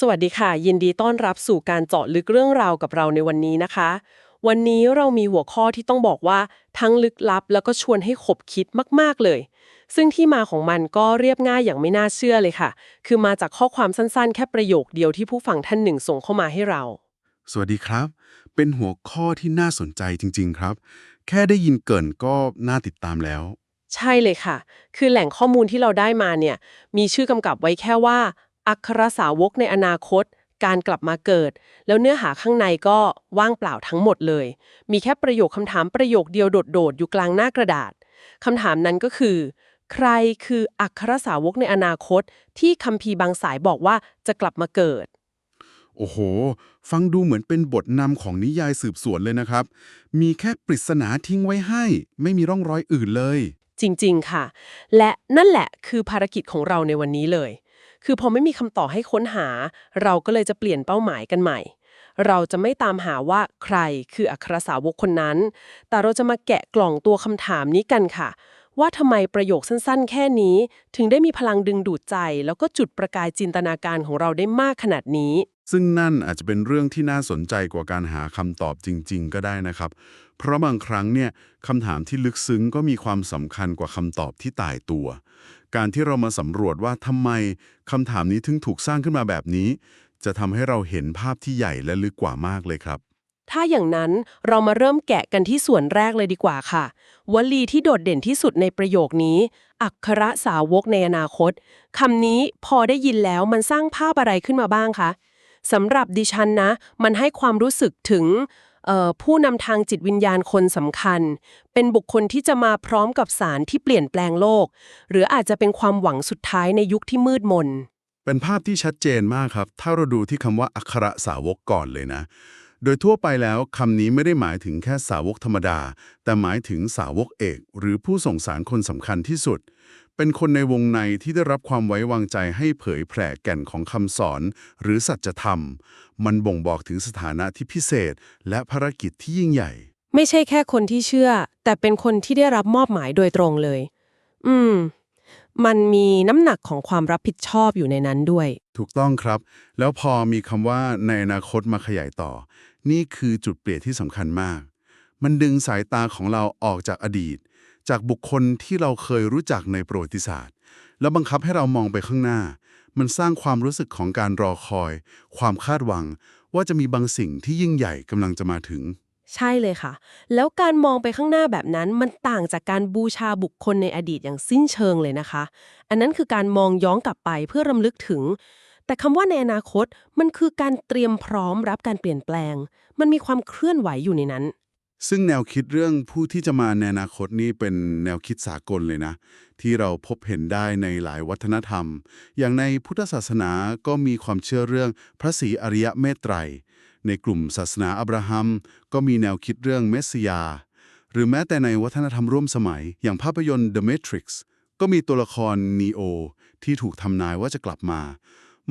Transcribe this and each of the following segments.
สวัสดีค่ะ ยินดีต้อนรับสู่การเจาะลึกเรื่องราวกับเราในวันนี้นะคะ วันนี้เรามีหัวข้อที่ต้องบอกว่าทั้งลึกลับแล้วก็ชวนให้ขบคิดมากๆเลย ซึ่งที่มาของมันก็เรียบง่ายอย่างไม่น่าเชื่อเลยค่ะ คือมาจากข้อความสั้นๆ แค่ประโยคเดียวที่ผู้ฟังท่านหนึ่งส่งเข้ามาให้เรา สวัสดีครับ เป็นหัวข้อที่น่าสนใจจริง ๆ ครับ แค่ได้ยินเกรินก็น่าติดตามแล้ว ใช่เลยค่ะ คือแหล่งข้อมูลที่เราได้มาเนี่ยมีชื่อกำกับไว้แค่ว่า อัครสาวกในอนาคต การกลับมาเกิด แล้วเนื้อหาข้างในก็ว่างเปล่าทั้งหมดเลย มีแค่ประโยคคำถามประโยคเดียวโดดๆอยู่กลางหน้ากระดาษคำถามนั้นก็คือ ใครคืออัครสาวกในอนาคต ที่คัมภีร์บางสายบอกว่าจะกลับมาเกิด โอ้โห ฟังดูเหมือนเป็นบทนำของนิยายสืบสวนเลยนะครับ มีแค่ปริศนาทิ้งไว้ให้ ไม่มีร่องรอยอื่นเลย จริงๆค่ะ และนั่นแหละคือภารกิจของเราในวันนี้เลย คือพอไม่มีคำตอบให้ค้นหา เราก็เลยจะเปลี่ยนเป้าหมายกันใหม่ เราจะไม่ตามหาว่าใครคืออัครสาวกคนนั้น แต่เราจะมาแกะกล่องตัวคำถามนี้กันค่ะ ว่าทำไมประโยคสั้นๆ แค่นี้ ถึงได้มีพลังดึงดูดใจ แล้วก็จุดประกายจินตนาการของเราได้มากขนาดนี้ ซึ่งนั่นอาจจะเป็นเรื่องที่น่าสนใจกว่าการหาคำตอบจริง ๆ ก็ได้นะครับ เพราะบางครั้งเนี่ยคำถามที่ลึกซึ้งก็มีความสำคัญกว่าคำตอบที่ตายตัว การที่เรามาสำรวจว่าทำไมคำถามนี้ถึงถูกสร้างขึ้นมาแบบนี้ จะทำให้เราเห็นภาพที่ใหญ่และลึกกว่ามากเลยครับ ถ้าอย่างนั้นเรามาเริ่มแกะกันที่ส่วนแรกเลยดีกว่าค่ะ วลีที่โดดเด่นที่สุดในประโยคนี้ อักขระสาวกในอนาคตคำนี้พอได้ยินแล้วมันสร้างภาพอะไรขึ้นมาบ้างคะสำหรับดิฉันนะ มันให้ความรู้สึกถึง ผู้นำทางจิตวิญญาณคนสำคัญ เป็นบุคคลที่จะมาพร้อมกับสารที่เปลี่ยนแปลงโลก หรืออาจจะเป็นความหวังสุดท้ายในยุคที่มืดมน เป็นภาพที่ชัดเจนมากครับ ถ้าเราดูที่คำว่าอัครสาวกก่อนเลยนะ โดยทั่วไปแล้วคำนี้ไม่ได้หมายถึงแค่สาวกธรรมดา แต่หมายถึงสาวกเอก หรือผู้ส่งสารคนสำคัญที่สุด เป็นคนในวงในที่ได้รับความไว้วางใจให้เผยแผ่แก่นของคำสอน หรือสัจธรรม มันบ่งบอกถึงสถานะที่พิเศษ และภารกิจที่ยิ่งใหญ่ ไม่ใช่แค่คนที่เชื่อ แต่เป็นคนที่ได้รับมอบหมายโดยตรงเลย อืม มันมีน้ำหนักของความรับผิดชอบอยู่ในนั้นด้วย ถูกต้องครับ แล้วพอมีคำว่าในอนาคตมาขยายต่อ นี่คือจุดเปลี่ยนที่สำคัญมาก มันดึงสายตาของเราออกจากอดีต จากบุคคลที่เราเคยรู้จักในประวัติศาสตร์ แล้วบังคับให้เรามองไปข้างหน้า มันสร้างความรู้สึกของการรอคอย ความคาดหวัง ว่าจะมีบางสิ่งที่ยิ่งใหญ่กำลังจะมาถึง ใช่เลยค่ะ แล้วการมองไปข้างหน้าแบบนั้นมันต่างจากการบูชาบุคคลในอดีตอย่างสิ้นเชิงเลยนะคะ อันนั้นคือการมองย้อนกลับไปเพื่อรำลึกถึงแต่คำว่าในอนาคตมันคือการเตรียมพร้อมรับการเปลี่ยนแปลง มันมีความเคลื่อนไหวอยู่ในนั้น ซึ่งแนวคิดเรื่องผู้ที่จะมาในอนาคตนี้เป็นแนวคิดสากลเลยนะ ที่เราพบเห็นได้ในหลายวัฒนธรรม อย่างในพุทธศาสนาก็มีความเชื่อเรื่องพระศรีอริยเมตไตร ในกลุ่มศาสนาอับราฮัม ก็มีแนวคิดเรื่องเมสสยา หรือแม้แต่ในวัฒนธรรมร่วมสมัย อย่างภาพยนตร์ The Matrix ก็มีตัวละครนีโอที่ถูกทำนายว่าจะกลับมา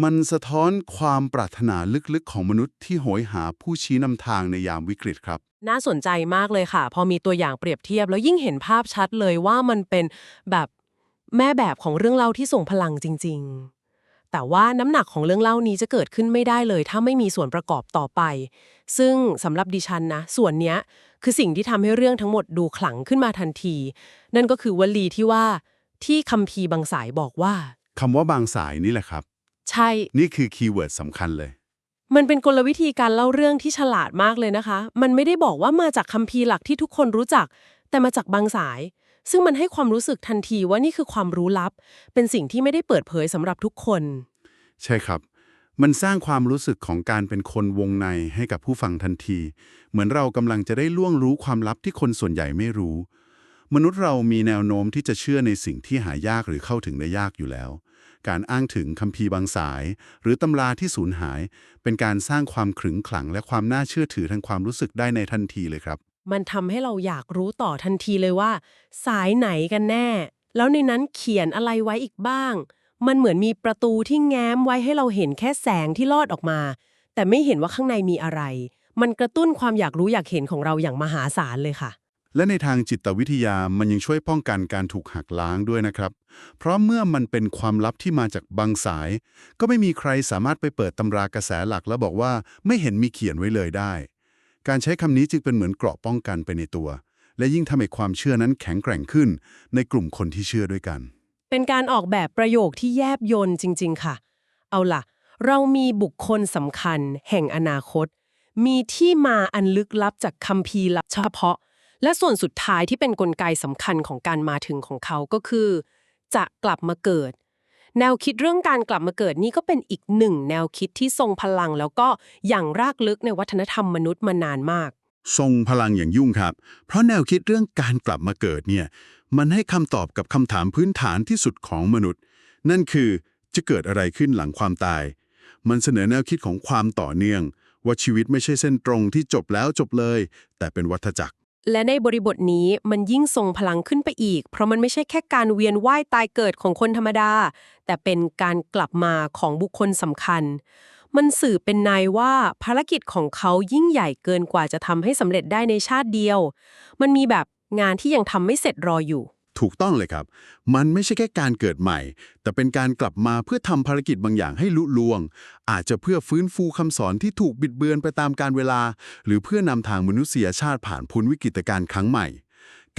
มันสะท้อนความปรารถนาลึกๆของมนุษย์ที่โหยหาผู้ชี้นำทางในยามวิกฤตครับ น่าสนใจมากเลยค่ะ พอมีตัวอย่างเปรียบเทียบแล้วยิ่งเห็นภาพชัดเลยว่ามันเป็นแบบแม่แบบของเรื่องเล่าที่ส่งพลังจริง ๆ แต่ว่าน้ำหนักของเรื่องเล่านี้จะเกิดขึ้นไม่ได้เลย ถ้าไม่มีส่วนประกอบต่อไป ซึ่งสำหรับดิฉันนะ ส่วนเนี้ยคือสิ่งที่ทำให้เรื่องทั้งหมดดูขลังขึ้นมาทันที นั่นก็คือวลีที่ว่าที่คัมภีร์บางสายบอกว่าคำว่าบางสายนี่แหละครับ ใช่ นี่คือคีย์เวิร์ดสำคัญเลย มันเป็นกลวิธีการเล่าเรื่องที่ฉลาดมากเลยนะคะ มันไม่ได้บอกว่ามาจากคัมภีร์หลักที่ทุกคนรู้จัก แต่มาจากบางสาย ซึ่งมันให้ความรู้สึกทันทีว่านี่คือความรู้ลับ เป็นสิ่งที่ไม่ได้เปิดเผยสำหรับทุกคน ใช่ครับ มันสร้างความรู้สึกของการเป็นคนวงในให้กับผู้ฟังทันที เหมือนเรากำลังจะได้ล่วงรู้ความลับที่คนส่วนใหญ่ไม่รู้ มนุษย์เรามีแนวโน้มที่จะเชื่อในสิ่งที่หายากหรือเข้าถึงได้ยากอยู่แล้ว การอ้างถึงคัมภีร์บางสาย หรือตำราที่สูญหาย เป็นการสร้างความขรึงขลังและความน่าเชื่อถือทางความรู้สึกได้ในทันทีเลยครับ มันทำให้เราอยากรู้ต่อทันทีเลยว่า สายไหนกันแน่ แล้วในนั้นเขียนอะไรไว้อีกบ้าง มันเหมือนมีประตูที่แง้มไว้ให้เราเห็นแค่แสงที่ลอดออกมา แต่ไม่เห็นว่าข้างในมีอะไร มันกระตุ้นความอยากรู้อยากเห็นของเราอย่างมหาศาลเลยค่ะ และในทางจิตวิทยามันยังช่วยป้องกันการถูกหักล้างด้วยนะครับ เพราะเมื่อมันเป็นความลับที่มาจากบางสาย ก็ไม่มีใครสามารถไปเปิดตำรากระแสหลักแล้วบอกว่าไม่เห็นมีเขียนไว้เลยได้ การใช้คำนี้จึงเป็นเหมือนเกราะป้องกันไปในตัว และยิ่งทำให้ความเชื่อนั้นแข็งแกร่งขึ้น ในกลุ่มคนที่เชื่อด้วยกัน เป็นการออกแบบประโยคที่แยบยลจริง ๆ ค่ะ เอาล่ะ เรามีบุคคลสำคัญ แห่งอนาคต มีที่มาอันลึกลับจากคัมภีร์ลับเฉพาะ และส่วนสุดท้ายที่เป็นนกลไกสำคัญของการมาถึงของเขาก็คือ จะกลับมาเกิด แนวคิดเรื่องการกลับมาเกิดนี่ก็เป็นอีกหนึ่งแนวคิดที่ทรงพลังแล้วก็อย่างรากลึกในวัฒนธรรมมนุษย์มานานมาก ทรงพลังอย่างยุ่งครับ เพราะแนวคิดเรื่องการกลับมาเกิดเนี่ยมันให้คำตอบกับคำถามพื้นฐานที่สุดของมนุษย์ นั่นคือจะเกิดอะไรขึ้นหลังความตาย มันเสนอแนวคิดของความต่อเนื่อง ว่าชีวิตไม่ใช่เส้นตรงที่จบแล้วจบเลย แต่เป็นวัฏจักร และในบริบทนี้มันยิ่งทรงพลังขึ้นไปอีก เพราะมันไม่ใช่แค่การเวียนว่ายตายเกิดของคนธรรมดา แต่เป็นการกลับมาของบุคคลสำคัญ มันสื่อเป็นนายว่าภารกิจของเขายิ่งใหญ่เกินกว่าจะทำให้สำเร็จได้ในชาติเดียว มันมีแบบงานที่ยังทำไม่เสร็จรออยู่ ถูกต้องเลยครับ มันไม่ใช่แค่การเกิดใหม่ แต่เป็นการกลับมาเพื่อทำภารกิจบางอย่างให้ลุล่วง อาจจะเพื่อฟื้นฟูคำสอนที่ถูกบิดเบือนไปตามการเวลา หรือเพื่อนำทางมนุษยชาติผ่านพ้นวิกฤตการณ์ครั้งใหม่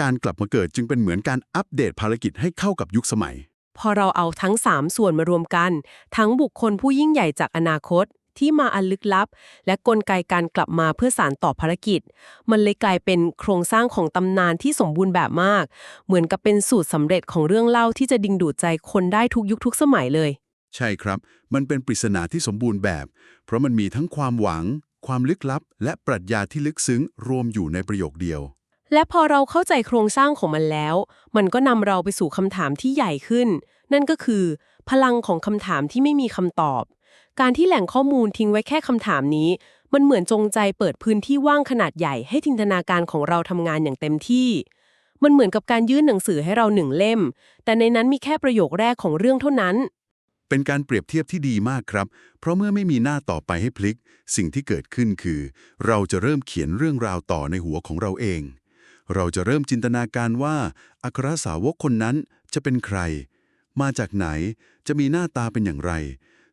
การกลับมาเกิดจึงเป็นเหมือนการอัปเดตภารกิจให้เข้ากับยุคสมัย พอเราเอาทั้ง 3 ส่วนมารวมกัน ทั้งบุคคลผู้ยิ่งใหญ่จากอนาคต ที่มาอันลึกลับ และกลไกการกลับมาเพื่อสารต่อภารกิจ มันเลยกลายเป็นโครงสร้างของตำนานที่สมบูรณ์แบบมาก เหมือนกับเป็นสูตรสำเร็จของเรื่องเล่าที่จะดึงดูดใจคนได้ทุกยุคทุกสมัยเลย ใช่ครับ มันเป็นปริศนาที่สมบูรณ์แบบ เพราะมันมีทั้งความหวัง ความลึกลับ และปรัชญาที่ลึกซึ้งรวมอยู่ในประโยคเดียว และพอเราเข้าใจโครงสร้างของมันแล้ว มันก็นำเราไปสู่คำถามที่ใหญ่ขึ้นนั่นก็คือ พลังของคำถามที่ไม่มีคำตอบ การที่แหล่งข้อมูลทิ้งไว้แค่คำถามนี้ มันเหมือนจงใจเปิดพื้นที่ว่างขนาดใหญ่ให้จินตนาการของเราทำงานอย่างเต็มที่ มันเหมือนกับการยื่นหนังสือให้เราหนึ่งเล่ม แต่ในนั้นมีแค่ประโยคแรกของเรื่องเท่านั้น เป็นการเปรียบเทียบที่ดีมากครับ เพราะเมื่อไม่มีหน้าต่อไปให้พลิก สิ่งที่เกิดขึ้นคือ เราจะเริ่มเขียนเรื่องราวต่อในหัวของเราเองเราจะเริ่มจินตนาการว่า อัครสาวกคนนั้นจะเป็นใคร มาจากไหนจะมีหน้าตาเป็นอย่างไร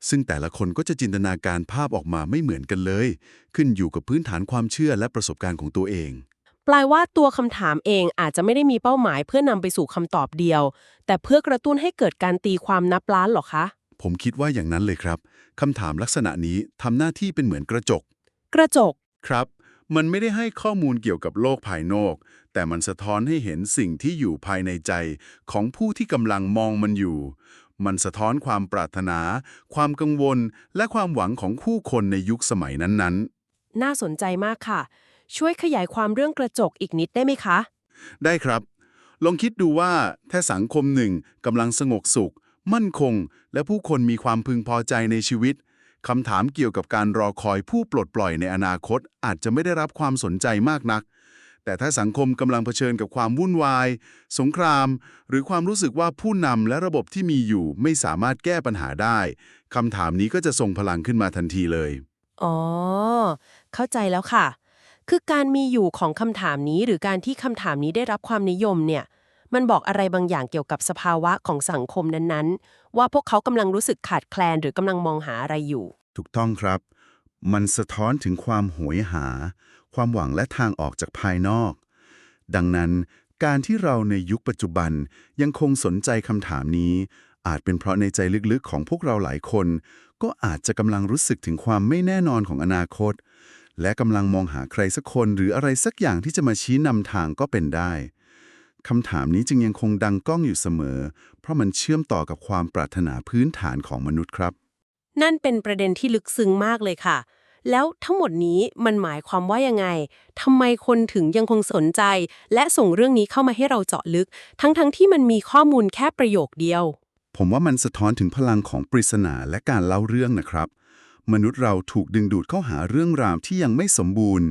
ซึ่งแต่ละคนก็จะจินตนาการภาพออกมาไม่เหมือนกันเลย ขึ้นอยู่กับพื้นฐานความเชื่อและประสบการณ์ของตัวเองแปลว่าตัวคำถามเองอาจจะไม่ได้มีเป้าหมายเพื่อนำไปสู่คำตอบเดียว แต่เพื่อกระตุ้นให้เกิดการตีความนับล้านหรอคะ ผมคิดว่าอย่างนั้นเลยครับคำถามลักษณะนี้ทำหน้าที่เป็นเหมือนกระจก กระจก ครับ มันไม่ได้ให้ข้อมูลเกี่ยวกับโลกภายนอก แต่มันสะท้อนให้เห็นสิ่งที่อยู่ภายในใจของผู้ที่กำลังมองมันอยู่ มันสะท้อนความปรารถนา ความกังวล และความหวังของผู้คนในยุคสมัยนั้นน่าสนใจมากค่ะ ช่วยขยายความเรื่องกระจกอีกนิดได้ไหมคะๆได้ครับ ลองคิดดูว่าถ้าสังคมหนึ่งกำลังสงบสุข มั่นคง และผู้คนมีความพึงพอใจในชีวิตคำถามเกี่ยวกับการรอคอยผู้ปลดปล่อยในอนาคตอาจจะไม่ได้รับความสนใจมากนัก แต่ถ้าสังคมกำลังเผชิญกับความวุ่นวาย สงคราม หรือความรู้สึกว่าผู้นำและระบบที่มีอยู่ไม่สามารถแก้ปัญหาได้คำถามนี้ก็จะส่งพลังขึ้นมาทันทีเลย อ๋อ เข้าใจแล้วค่ะ คือการมีอยู่ของคำถามนี้หรือการที่คำถามนี้ได้รับความนิยมเนี่ย มันบอกอะไรบางอย่างเกี่ยวกับสภาวะของสังคมนั้นๆ ว่าพวกเขากำลังรู้สึกขาดแคลนหรือกำลังมองหาอะไรอยู่ ถูกต้องครับ มันสะท้อนถึงความโหยหา ความหวังและทางออกจากภายนอก ดังนั้น การที่เราในยุคปัจจุบันยังคงสนใจคำถามนี้ อาจเป็นเพราะในใจลึกๆของพวกเราหลายคน ก็อาจจะกำลังรู้สึกถึงความไม่แน่นอนของอนาคต และกำลังมองหาใครสักคนหรืออะไรสักอย่างที่จะมาชี้นำทางก็เป็นได้คำถามนี้จึงยังคงดังก้องอยู่เสมอ เพราะมันเชื่อมต่อกับความปรารถนาพื้นฐานของมนุษย์ครับ นั่นเป็นประเด็นที่ลึกซึ้งมากเลยค่ะ แล้วทั้งหมดนี้มันหมายความว่ายังไงทำไมคนถึงยังคงสนใจ และส่งเรื่องนี้เข้ามาให้เราเจาะลึก ทั้งๆทที่มันมีข้อมูลแค่ประโยคเดียว ผมว่ามันสะท้อนถึงพลังของปริศนาและการเล่าเรื่องนะครับ มนุษย์เราถูกดึงดูดเข้าหาเรื่องราวที่ยังไม่สมบูรณ์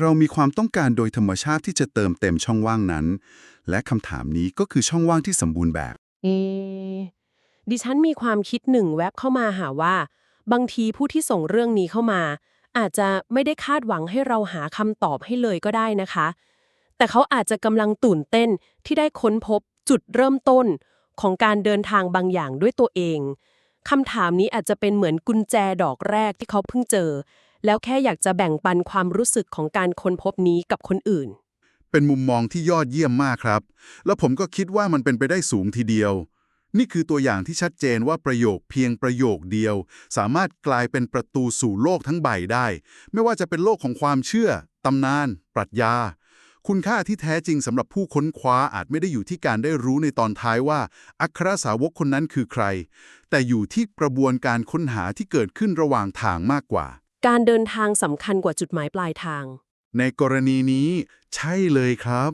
เรามีความต้องการโดยธรรมชาติที่จะเติมเต็มช่องว่างนั้น และคำถามนี้ก็คือช่องว่างที่สมบูรณ์แบบ เอะดิฉันมีความคิดหนึ่งแวบเข้ามาหาว่า บางทีผู้ที่ส่งเรื่องนี้เข้ามา อาจจะไม่ได้คาดหวังให้เราหาคำตอบให้เลยก็ได้นะคะ แต่เขาอาจจะกำลังตื่นเต้นที่ได้ค้นพบจุดเริ่มต้นของการเดินทางบางอย่างด้วยตัวเองคำถามนี้อาจจะเป็นเหมือนกุญแจดอกแรกที่เขาเพิ่งเจอ แล้วแค่อยากจะแบ่งปันความรู้สึกของการค้นพบนี้กับคนอื่น เป็นมุมมองที่ยอดเยี่ยมมากครับ แล้วผมก็คิดว่ามันเป็นไปได้สูงทีเดียว นี่คือตัวอย่างที่ชัดเจนว่าประโยคเพียงประโยคเดียว สามารถกลายเป็นประตูสู่โลกทั้งใบได้ ไม่ว่าจะเป็นโลกของความเชื่อ ตำนาน ปรัชญา คุณค่าที่แท้จริงสำหรับผู้ค้นคว้าอาจไม่ได้อยู่ที่การได้รู้ในตอนท้ายว่า อัครสาวกคนนั้นคือใคร แต่อยู่ที่กระบวนการค้นหาที่เกิดขึ้นระหว่างทางมากกว่า การเดินทางสำคัญกว่าจุดหมายปลายทางในกรณีนี้ใช่เลยครับ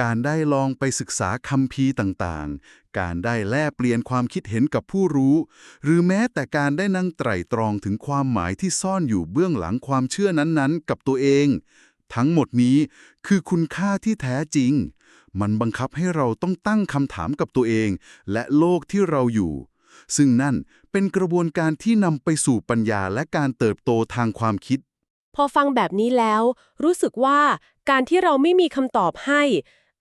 การได้ลองไปศึกษาคัมภีร์ต่างๆ การได้แลกเปลี่ยนความคิดเห็นกับผู้รู้ หรือแม้แต่การได้นั่งไตร่ตรองถึงความหมายที่ซ่อนอยู่เบื้องหลังความเชื่อนั้นๆ กับตัวเอง ทั้งหมดนี้คือคุณค่าที่แท้จริง มันบังคับให้เราต้องตั้งคำถามกับตัวเอง และโลกที่เราอยู่ ซึ่งนั่นเป็นกระบวนการที่นำไปสู่ปัญญาและการเติบโตทางความคิด พอฟังแบบนี้แล้ว รู้สึกว่าการที่เราไม่มีคำตอบให้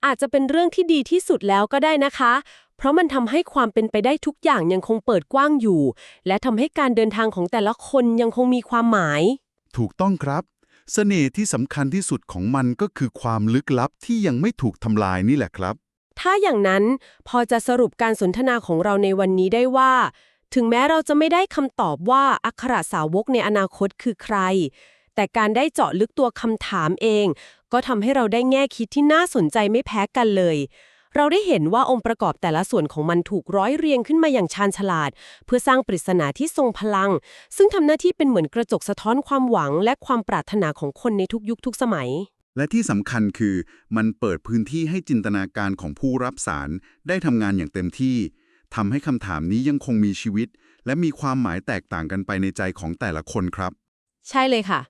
อาจจะเป็นเรื่องที่ดีที่สุดแล้วก็ได้นะคะ เพราะมันทำให้ความเป็นไปได้ทุกอย่างยังคงเปิดกว้างอยู่ และทำให้การเดินทางของแต่ละคนยังคงมีความหมาย ถูกต้องครับ เสน่ห์ที่สำคัญที่สุดของมันก็คือความลึกลับที่ยังไม่ถูกทำลายนี่แหละครับ ถ้าอย่างนั้นพอจะสรุปการสนทนาของเราในวันนี้ได้ว่า ถึงแม้เราจะไม่ได้คำตอบว่าอัครสาวกในอนาคตคือใคร แต่การได้เจาะลึกตัวคำถามเอง ก็ทำให้เราได้แง่คิดที่น่าสนใจไม่แพ้กันเลย เราได้เห็นว่าองค์ประกอบแต่ละส่วนของมันถูกร้อยเรียงขึ้นมาอย่างชาญฉลาด เพื่อสร้างปริศนาที่ทรงพลัง ซึ่งทำหน้าที่เป็นเหมือนกระจกสะท้อนความหวัง และความปรารถนาของคนในทุกยุคทุกสมัย และที่สำคัญคือมันเปิดพื้นที่ให้จินตนาการของผู้รับสารได้ทำงานอย่างเต็มที่ทำให้คำถามนี้ยังคงมีชีวิต และมีความหมายแตกต่างกันไปในใจของแต่ละคนครับใช่เลยค่ะ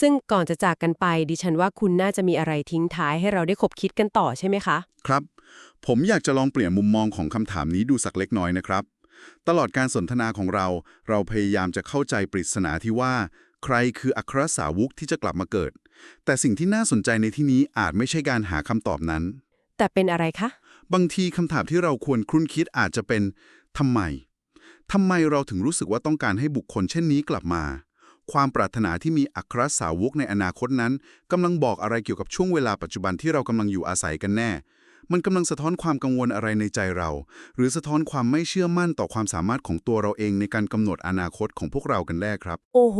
ซึ่งก่อนจะจากกันไปดิฉันว่าคุณน่าจะมีอะไรทิ้งท้ายให้เราได้คบคิดกันต่อใช่ไหมคะ ครับ ผมอยากจะลองเปลี่ยนมุมมองของคำถามนี้ดูสักเล็กน้อยนะครับ ตลอดการสนทนาของเรา เราพยายามจะเข้าใจปริศนาที่ว่า ใครคืออัครสาวกที่จะกลับมาเกิด แต่สิ่งที่น่าสนใจในที่นี้อาจไม่ใช่การหาคำตอบนั้น แต่เป็นอะไรคะ บางทีคำถามที่เราควรครุ่นคิดอาจจะเป็นทำไมทำไมเราถึงรู้สึกว่าต้องการให้บุคคลเช่นนี้กลับมา ความปรารถนาที่มีอัครสาวกในอนาคตนั้นกำลังบอกอะไรเกี่ยวกับช่วงเวลาปัจจุบันที่เรากำลังอยู่อาศัยกันแน่ มันกำลังสะท้อนความกังวลอะไรในใจเรา หรือสะท้อนความไม่เชื่อมั่นต่อความสามารถของตัวเราเองในการกำหนดอนาคตของพวกเรากันแน่ครับ โอ้โห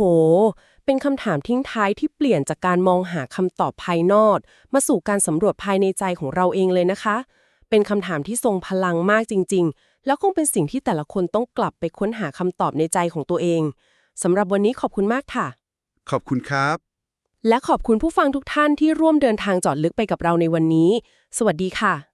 เป็นคำถามทิ้งท้ายที่เปลี่ยนจากการมองหาคำตอบภายนอก มาสู่การสำรวจภายในใจของเราเองเลยนะคะ เป็นคำถามที่ทรงพลังมากจริง ๆ แล้วคงเป็นสิ่งที่แต่ละคนต้องกลับไปค้นหาคำตอบในใจของตัวเองสำหรับวันนี้ขอบคุณมากค่ะ ขอบคุณครับ และขอบคุณผู้ฟังทุกท่านที่ร่วมเดินทางจอดลึกไปกับเราในวันนี้ สวัสดีค่ะ